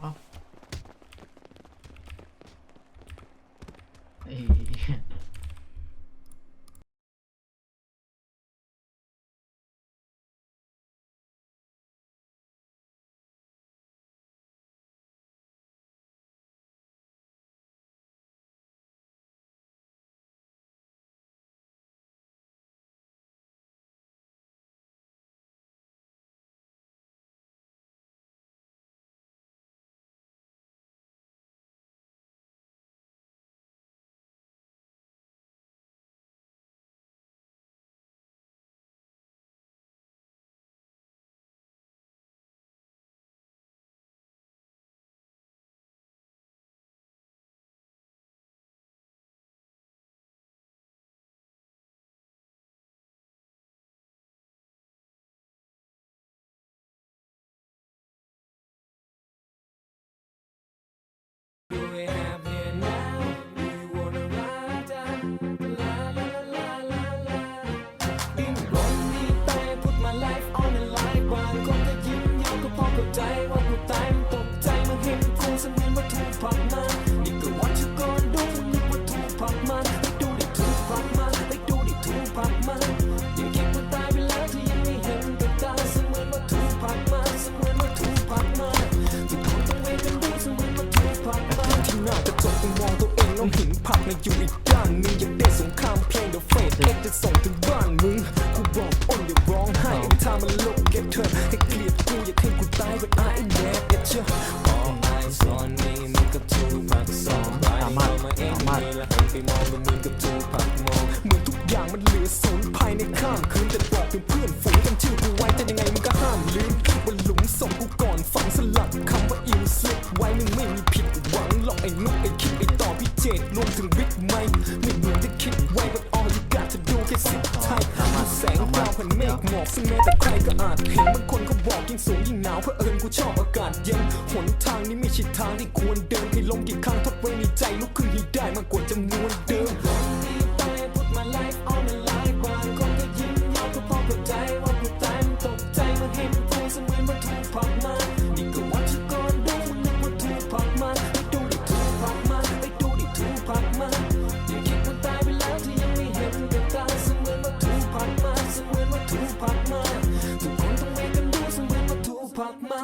เอ้าไอ้ ใจว่ากูตาย นผลักในอยู่อีกด้านหนึงอยากได้สงครามเพลงเดี๋ยวเฟสเอ็กจะส่งถึงบ้านมึงกูบอกอ้นอย่าร้องไห้ถ้ามันลบเก็บเธอให้เกลียดกูอย่ากให้กูตายเป็นไอ้แน่เอเชอ All eyes on me มึงกับทูพักสองบามามาเองนี่แล้วหันไปมองดูมึงกับทูพักมองเหมือนทุกอย่างมันเหลือศูนย์ภายในข้ามคืนแต่บอกถึงเพื่อนฝูงจำชื่อกูไว้แต่ยังไงมึงก็ห้ามลืมว่าหลุมศพกูก่อนฝังสลักคำว่าอิวสลิปไว้มึงไม่มีผิดหวังหรอกไอ้นุกไอ้คิด ดรวมถึงบิ๊กไมค์ไม่เหมือนที่คิดไว้ but all you got to do แค่สิบไทยแสงดาวผ่านเมฆหมอกซึ่งแม้แต่ใครก็อาจเห็นบางคนก็บอกยิ่งสูงยิ่งหนาวเพราะเอิญกูชอบอากาศเย็นหนทางนี้ไม่ใช่ทางที่ควรเดินให้ลมกี่ครั้งทดไว้ในใจลุกขึ้นให้ได้มากกว่าจำนวนเดิม